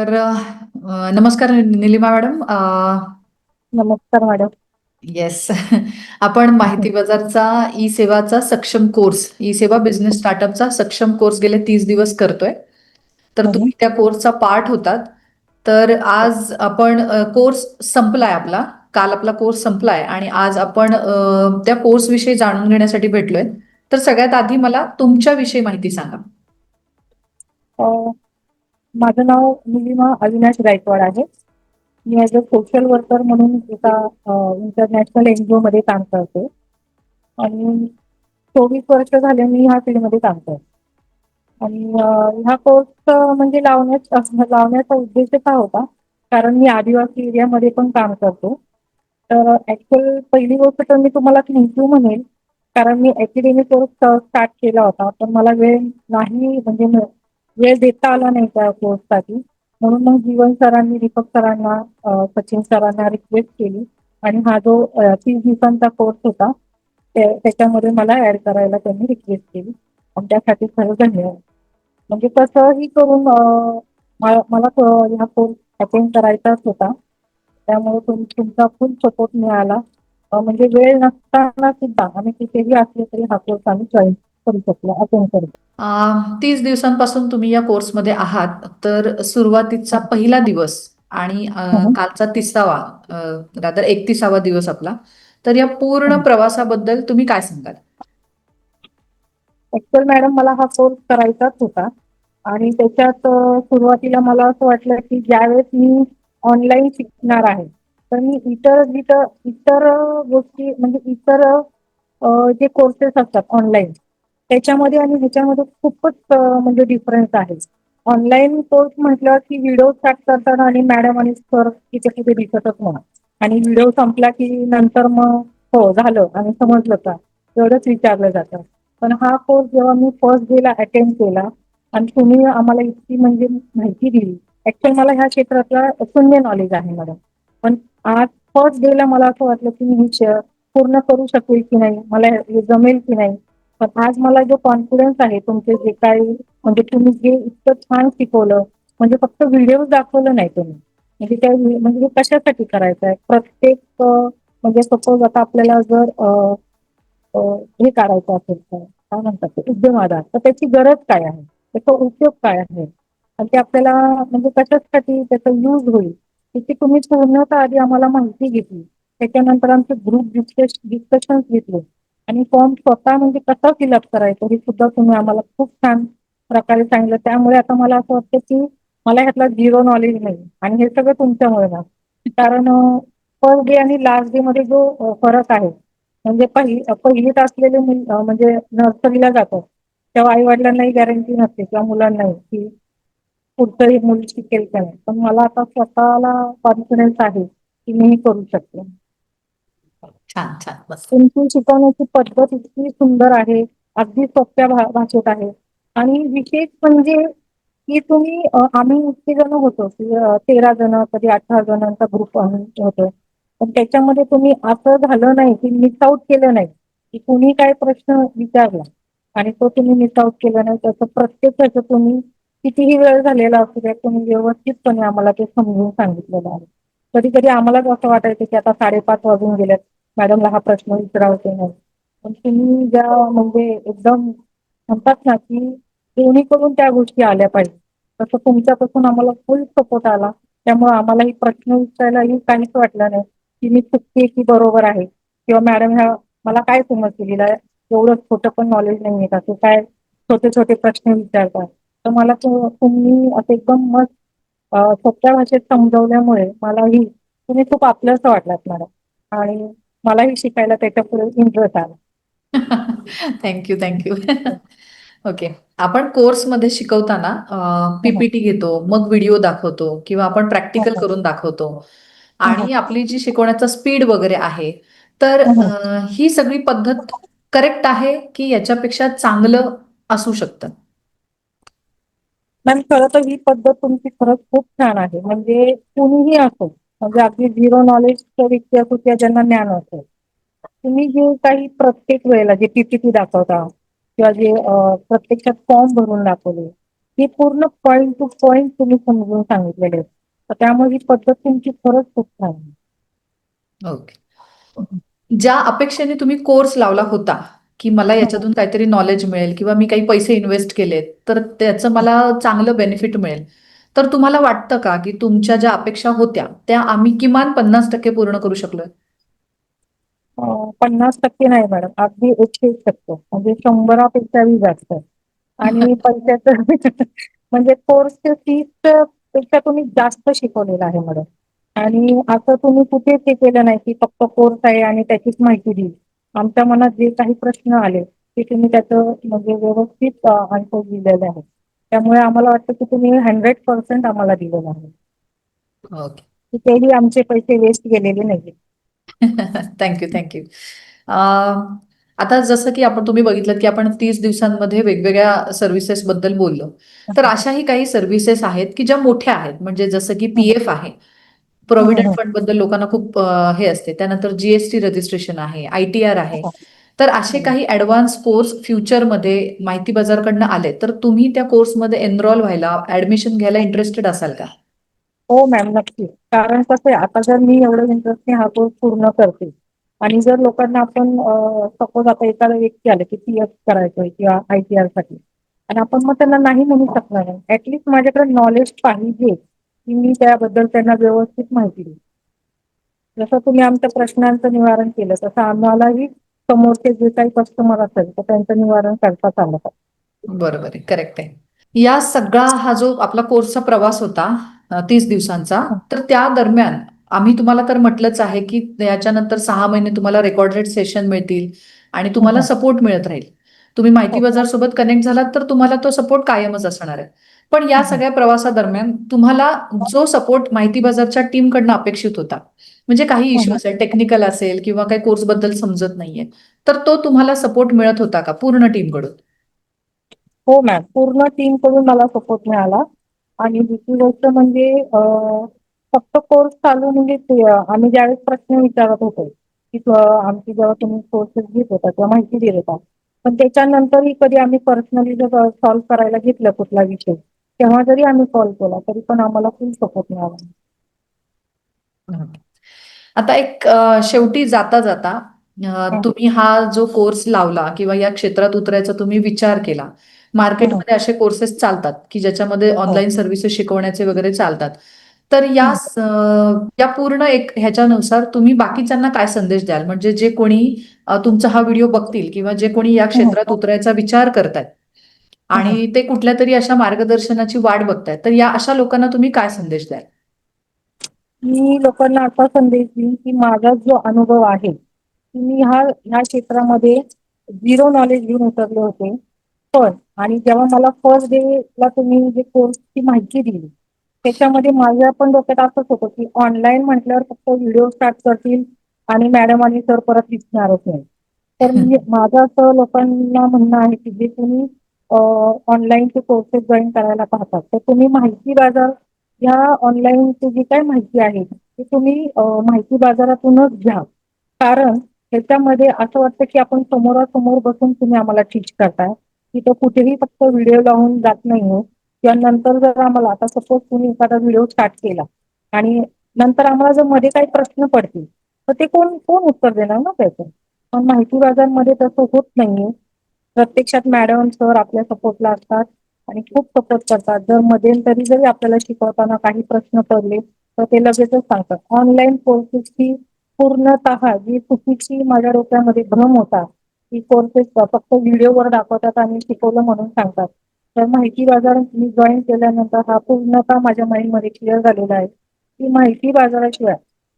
तर नमस्कार निलिमा मॅडम. नमस्कार मॅडम. येस. आपण माहिती बाजारचा ई सेवाचा सक्षम कोर्स ई सेवा बिझनेस स्टार्टअपचा सक्षम कोर्स गेले तीस दिवस करतोय. तर. तुम्ही त्या कोर्सचा पार्ट होतात. तर आज आपण कोर्स संपलाय आपला. काल आपला कोर्स संपलाय आणि आज आपण त्या कोर्स विषयी जाणून घेण्यासाठी भेटलोय. तर सगळ्यात आधी मला तुमच्याविषयी माहिती सांगा. माझं नाव निलिमा अविनाश गायकवाड आहे. मी ॲज अ सोशल वर्कर म्हणून एका इंटरनॅशनल एन जी मध्ये काम करते. आणि चोवीस वर्ष झाले मी ह्या फील्डमध्ये काम करते. आणि ह्या कोर्स म्हणजे लावण्याच लावण्याचा उद्देश काय होता. कारण मी आदिवासी एरियामध्ये पण काम करतो. तर ऍक्च्युअल पहिली गोष्ट तर मी तुम्हाला थँक्यू म्हणेल कारण मी अकॅडमी कोर्स स्टार्ट केला होता. पण मला वेळ नाही म्हणजे वेळ देता आला नाही त्या कोर्ससाठी म्हणून मग जीवन सरांनी दीपक सरांना सचिन सरांना रिक्वेस्ट केली. आणि हा जो तीस दिवसांचा कोर्स होता त्याच्यामध्ये मला ऍड करायला त्यांनी रिक्वेस्ट केली. आणि त्यासाठी खरं धन्यवाद. म्हणजे कसंही करून मला हा कोर्स अटेंड करायचाच होता. त्यामुळे तुमचा फुल सपोर्ट मिळाला. म्हणजे वेळ नसताना सुद्धा आम्ही कितीही असले तरी हा कोर्स आम्ही जॉईन करू शकलो अटेंड करू तीस दिवसांपासून तुम्ही या कोर्समध्ये आहात तर सुरुवातीचा पहिला दिवस आणि अ, हम्म. कालचा तिसावा रादर एकतीसावा दिवस आपला तर या पूर्ण हम्म. प्रवासाबद्दल तुम्ही काय सांगाल ऍक्च्युअल मॅडम मला हा कोर्स करायचाच होता आणि त्याच्यात सुरुवातीला मला असं वाटलं की ज्यावेळेस मी ऑनलाईन शिकणार आहे तर मी इतर जिथं इतर गोष्टी म्हणजे इतर जे कोर्सेस असतात ऑनलाईन त्याच्यामध्ये आणि ह्याच्यामध्ये खूपच म्हणजे डिफरन्स आहे. ऑनलाईन कोर्स म्हटलं की व्हिडिओ स्टार्ट करताना आणि मॅडम आणि सर तिथे कुठे दिसतच म्हणा आणि व्हिडिओ संपला की नंतर मग हो झालं आणि समजलं का? एवढंच विचारलं जातं. पण हा कोर्स जेव्हा मी फर्स्ट डेला अटेंड केला आणि तुम्ही आम्हाला इतकी म्हणजे माहिती दिली. ऍक्च्युअल मला ह्या क्षेत्रातला शून्य नॉलेज आहे मॅडम पण आज फर्स्ट डेला मला असं वाटलं की मी हे पूर्ण करू शकेल की नाही? मला हे जमेल की नाही? पण आज मला जो कॉन्फिडन्स आहे तुमचे जे काही म्हणजे तुम्ही जे इतकं छान शिकवलं म्हणजे फक्त व्हिडिओ दाखवलं नाही तुम्ही. म्हणजे त्या म्हणजे कशासाठी करायचं आहे प्रत्येक म्हणजे सपोज आता आपल्याला जर हे काढायचं असेल तर काय म्हणतात उद्यम आधार. तर त्याची गरज काय आहे? त्याचा उपयोग काय आहे? आणि ते आपल्याला म्हणजे कशासाठी त्याचा यूज होईल? त्याची तुम्ही पूर्णतः आधी आम्हाला माहिती घेतली. त्याच्यानंतर आमचे ग्रुप डिस्कश डिस्कशन घेतले. आणि फॉर्म स्वतः म्हणजे कसा फिलअप करायचं हे सुद्धा तुम्ही आम्हाला खूप छान प्रकारे सांगितलं. त्यामुळे आता मला असं वाटतं की मला ह्यातला झिरो नॉलेज नाही. आणि हे सगळं तुमच्यामुळे ना कारण फर्स्ट डे आणि लास्ट डे मध्ये जो फरक आहे म्हणजे पहिली पहिलीत असलेले म्हणजे नर्सरीला जातात. तेव्हा आई वडिलांनाही गॅरंटी नसते किंवा मुलांनाही की पुढचंही मूल शिकेल का नाही. पण मला आता स्वतःला कॉन्फिडन्स आहे की मी हे करू शकते. छान छान तुमची शिकवण्याची पद्धत इतकी सुंदर आहे अगदी सोप्या भा- भाषेत आहे. आणि विशेष म्हणजे की तुम्ही अ, आम्ही इतके जण होतो की अ, तेरा जण कधी अठरा जणांचा ग्रुप होतो. पण त्याच्यामध्ये तुम्ही असं झालं नाही की मिस आउट केलं नाही की कुणी काय प्रश्न विचारला आणि तो तुम्ही मिस आउट केला नाही त्याचं प्रत्येक ह्याचं तुम्ही कितीही वेळ झालेला असू द्या तुम्ही व्यवस्थितपणे आम्हाला ते समजून सांगितलेलं आहे. कधी कधी आम्हालाच असं वाटायचं की आता साडेपाच वाजून गेल्यात. मॅडमला हा प्रश्न विचारावते नाही. पण तुम्ही ज्या म्हणजे एकदम म्हणतात ना की दोन्हीकडून त्या गोष्टी आल्या पाहिजे. तसं तुमच्यापासून आम्हाला फुल सपोर्ट आला. त्यामुळे आम्हाला ही प्रश्न विचारायलाही काहीच वाटलं नाही की मी चुकते की बरोबर आहे. किंवा मॅडम ह्या मला काय समज केलेला आहे? एवढं छोटं पण नॉलेज नाही येत असं काय छोटे छोटे प्रश्न विचारतात. तर मला तुम्ही असं एकदम मस्त सोप्या भाषेत समजवल्यामुळे मलाही तुम्ही खूप आपलंच वाटलात मॅडम. आणि मलाही शिकायला त्याच्या पुढे इंटरेस्ट आला थँक्यू थँक्यू ओके आपण कोर्समध्ये शिकवताना पीपीटी घेतो मग व्हिडिओ दाखवतो किंवा आपण प्रॅक्टिकल करून दाखवतो. आणि आपली जी शिकवण्याचा स्पीड वगैरे आहे तर ही. सगळी पद्धत करेक्ट आहे की याच्यापेक्षा चांगलं असू शकतं? मॅम खरं तर ही पद्धत तुमची खरंच खूप छान आहे. म्हणजे कुणीही असो म्हणजे अगदी झिरो नॉलेजच्या व्यक्ती असो किंवा ज्यांना ज्ञान असो. तुम्ही जे काही प्रत्येक वेळेला जे पीपीटी दाखवता किंवा जे प्रत्यक्षात फॉर्म भरून दाखवले हे पूर्ण पॉईंट टू पॉईंट तुम्ही समजून सांगितलेले आहेत. तर त्यामुळे ही पद्धत तुमची खरंच खूप छान आहे. ओके. ज्या अपेक्षेने तुम्ही कोर्स लावला होता की मला याच्यातून काहीतरी नॉलेज मिळेल किंवा मी काही पैसे इन्व्हेस्ट केलेत तर त्याचं मला चांगलं बेनिफिट मिळेल. तर तुम्हाला वाटतं का की तुमच्या ज्या अपेक्षा होत्या त्या आम्ही किमान पन्नास टक्के पूर्ण करू शकलोय? पन्नास टक्के नाही मॅडम अगदी एकशे एक टक्के. म्हणजे शंभरापेक्षाही जास्त. आणि पैशाचं म्हणजे कोर्सचे फीसपेक्षा तुम्ही जास्त शिकवलेलं आहे मॅडम. आणि असं तुम्ही कुठेच हे केलं नाही की फक्त कोर्स आहे आणि त्याचीच माहिती दिली. आमच्या मनात जे काही प्रश्न आले ते तुम्ही त्याचं म्हणजे व्यवस्थित आन्सर दिलेले आहे त्यामुळे आम्हाला वाटतं की तुम्ही हंड्रेड पर्सेंट आम्हाला दिलेलं आहे ओके तेही आमचे पैसे वेस्ट गेलेले नाही थँक्यू थँक्यू आता जसं की आपण तुम्ही बघितलं की आपण तीस दिवसांमध्ये वेगवेगळ्या सर्व्हिसेस बद्दल बोललो. तर अशाही काही सर्व्हिसेस आहेत की ज्या मोठ्या आहेत. म्हणजे जसं की पी एफ आहे. प्रोव्हिडंट. फंडबद्दल लोकांना खूप हे असते. त्यानंतर जीएसटी रजिस्ट्रेशन आहे. आय टी आर आहे. तर असे काही ऍडव्हान्स कोर्स फ्युचरमध्ये माहिती बाजारकडनं आले. तर तुम्ही त्या कोर्समध्ये एनरोल व्हायला ऍडमिशन घ्यायला इंटरेस्टेड असाल का? हो मॅम नक्की. कारण कसं आहे आता जर मी एवढं इंटरेस्टने हा कोर्स पूर्ण करते. आणि जर लोकांना आपण सपोज आता एखादा व्यक्ती आले की पी एफ करायचोय किंवा आय टी आरसाठी आणि आपण मग त्यांना नाही म्हणू शकणार. नाही ऍटलिस्ट माझ्याकडे नॉलेज पाहिजे की मी त्याबद्दल त्यांना व्यवस्थित माहिती देऊ जसं तुम्ही आमच्या प्रश्नांचं निवारण केलं तसं आम्हालाही समोरचे जे काही कस्टमर असेल तर त्यांचं निवारण करताच आलं पाहिजे. बरोबर आहे करेक्ट आहे या सगळा हा जो आपला कोर्सचा प्रवास होता तीस दिवसांचा तर त्या दरम्यान आम्ही तुम्हाला तर म्हटलंच आहे की याच्यानंतर सहा महिने तुम्हाला रेकॉर्डेड सेशन मिळतील आणि तुम्हाला हो. सपोर्ट मिळत राहील तुम्ही माहिती हो. बाजार सोबत कनेक्ट झालात तर तुम्हाला तो सपोर्ट कायमच असणार आहे पण या हो. सगळ्या प्रवासादरम्यान तुम्हाला जो सपोर्ट माहिती बाजारच्या टीम कडनं अपेक्षित होता म्हणजे काही. इश्यू असेल टेक्निकल असेल किंवा काही कोर्सबद्दल समजत नाहीये. तर तो तुम्हाला सपोर्ट मिळत होता का? पूर्ण टीमकडून? हो मॅम पूर्ण टीमकडून मला सपोर्ट मिळाला. आणि दुसरी गोष्ट म्हणजे फक्त कोर्स चालू म्हणजे आम्ही ज्यावेळेस प्रश्न विचारत होतो की आमची जेव्हा तुम्ही कोर्सेस घेत होता तेव्हा माहिती देत होता. पण त्याच्यानंतरही कधी आम्ही पर्सनली जर सॉल्व्ह करायला घेतलं कुठला विषय तेव्हा जरी आम्ही कॉल केला तरी पण आम्हाला फुल सपोर्ट मिळाला. आता एक शेवटी जाता जाता अ, तुम्ही हा जो कोर्स लावला किंवा या क्षेत्रात उतरायचा तुम्ही विचार केला मार्केटमध्ये असे कोर्सेस चालतात की ज्याच्यामध्ये ऑनलाईन सर्व्हिसेस शिकवण्याचे वगैरे चालतात. तर या या पूर्ण एक ह्याच्यानुसार तुम्ही बाकीच्यांना काय संदेश द्याल? म्हणजे जे कोणी तुमचा हा व्हिडिओ बघतील किंवा जे कोणी या क्षेत्रात उतरायचा विचार करतायत आणि ते कुठल्या तरी अशा मार्गदर्शनाची वाट बघतायत तर या अशा लोकांना तुम्ही काय संदेश द्याल? मी लोकांना असा संदेश देईन की माझा जो अनुभव आहे की मी हा ह्या क्षेत्रामध्ये झिरो नॉलेज घेऊन उतरले होते. पण आणि जेव्हा मला फर्स्ट ला तुम्ही जे कोर्सची माहिती दिली त्याच्यामध्ये माझ्या पण डोक्यात असंच होतं की ऑनलाईन म्हटल्यावर फक्त व्हिडिओ स्टार्ट करतील आणि मॅडम आणि सर परत दिसणारच नाही. तर मी माझं असं लोकांना म्हणणं आहे की जे तुम्ही ऑनलाईनचे कोर्सेस जॉईन करायला पाहतात तर तुम्ही माहिती बाजार ह्या ऑनलाईनची जी काय माहिती आहे ती तुम्ही माहिती बाजारातूनच घ्या. कारण त्याच्यामध्ये असं वाटतं की आपण समोरासमोर बसून तुम्ही आम्हाला टीच करताय. तिथं कुठेही फक्त व्हिडिओ लावून जात नाहीये हो. किंवा नंतर जर आम्हाला आता सपोज तुम्ही एखादा व्हिडिओ स्टार्ट केला आणि नंतर आम्हाला जर मध्ये काही प्रश्न पडतील तर ते कोण कोण उत्तर देणार ना त्याचं? पण माहिती बाजारमध्ये तसं होत नाहीये. प्रत्यक्षात मॅडम सर आपल्या सपोर्टला असतात. आणि खूप सपोर्ट करतात. जर मध्यंतरी जरी आपल्याला शिकवताना काही प्रश्न पडले तर ते लगेचच सांगतात. ऑनलाईन कोर्सेसची पूर्णतः जी चुकीची माझ्या डोक्यामध्ये भ्रम होता की कोर्सेस फक्त व्हिडिओवर दाखवतात आणि शिकवलं म्हणून सांगतात. तर माहिती बाजार मी जॉईन केल्यानंतर हा पूर्णतः माझ्या माइंडमध्ये क्लिअर झालेला आहे. की माहिती बाजाराशिवाय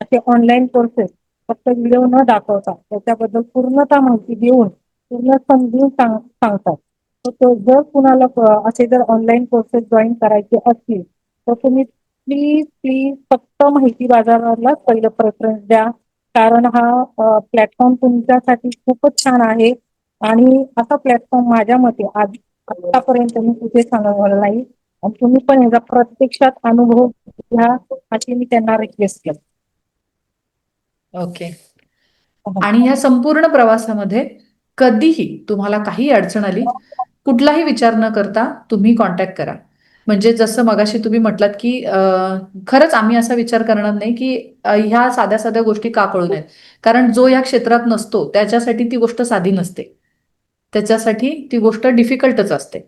असे ऑनलाईन कोर्सेस फक्त व्हिडिओ न दाखवता त्याच्याबद्दल पूर्णतः माहिती देऊन पूर्ण समजून सांग सांगतात. जर कुणाला असे जर ऑनलाईन कोर्सेस जॉईन करायचे असतील तर तुम्ही प्लीज प्लीज फक्त माहिती बाजारालाच पहिलं प्रेफरन्स द्या. कारण हा प्लॅटफॉर्म तुमच्यासाठी खूपच छान आहे. आणि असा प्लॅटफॉर्म माझ्या मते आज आतापर्यंत मी कुठे सांगवला नाही. आणि तुम्ही पण याचा प्रत्यक्षात अनुभव घ्या अशी मी त्यांना रिक्वेस्ट केली. ओके. आणि या संपूर्ण प्रवासामध्ये कधीही तुम्हाला काही अडचण आली कुठलाही विचार न करता तुम्ही कॉन्टॅक्ट करा. म्हणजे जसं मगाशी तुम्ही म्हटलात की खरंच आम्ही असा विचार करणार नाही की ह्या साध्या साध्या गोष्टी का कळू नयेत. कारण जो या क्षेत्रात नसतो त्याच्यासाठी ती गोष्ट साधी नसते. त्याच्यासाठी ती गोष्ट डिफिकल्टच असते.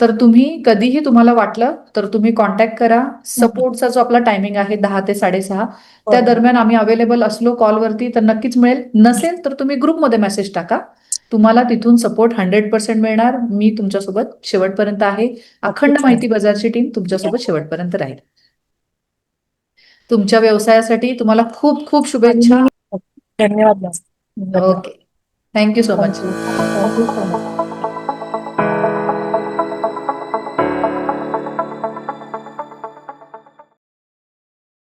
तर तुम्ही कधीही तुम्हाला वाटलं तर तुम्ही कॉन्टॅक्ट करा. सपोर्टचा जो आपला टायमिंग आहे दहा ते साडेसहा त्या हो. दरम्यान आम्ही अवेलेबल असलो कॉलवरती तर नक्कीच मिळेल. नसेल तर तुम्ही ग्रुपमध्ये मेसेज टाका. तुम्हाला तिथून सपोर्ट हंड्रेड पर्सेंट मिळणार. मी तुमच्यासोबत शेवटपर्यंत आहे. अखंड. माहिती बाजारची टीम तुमच्यासोबत शेवटपर्यंत राहील. तुमच्या व्यवसायासाठी तुम्हाला खूप खूप शुभेच्छा. धन्यवाद. Okay thank you so much thank you so much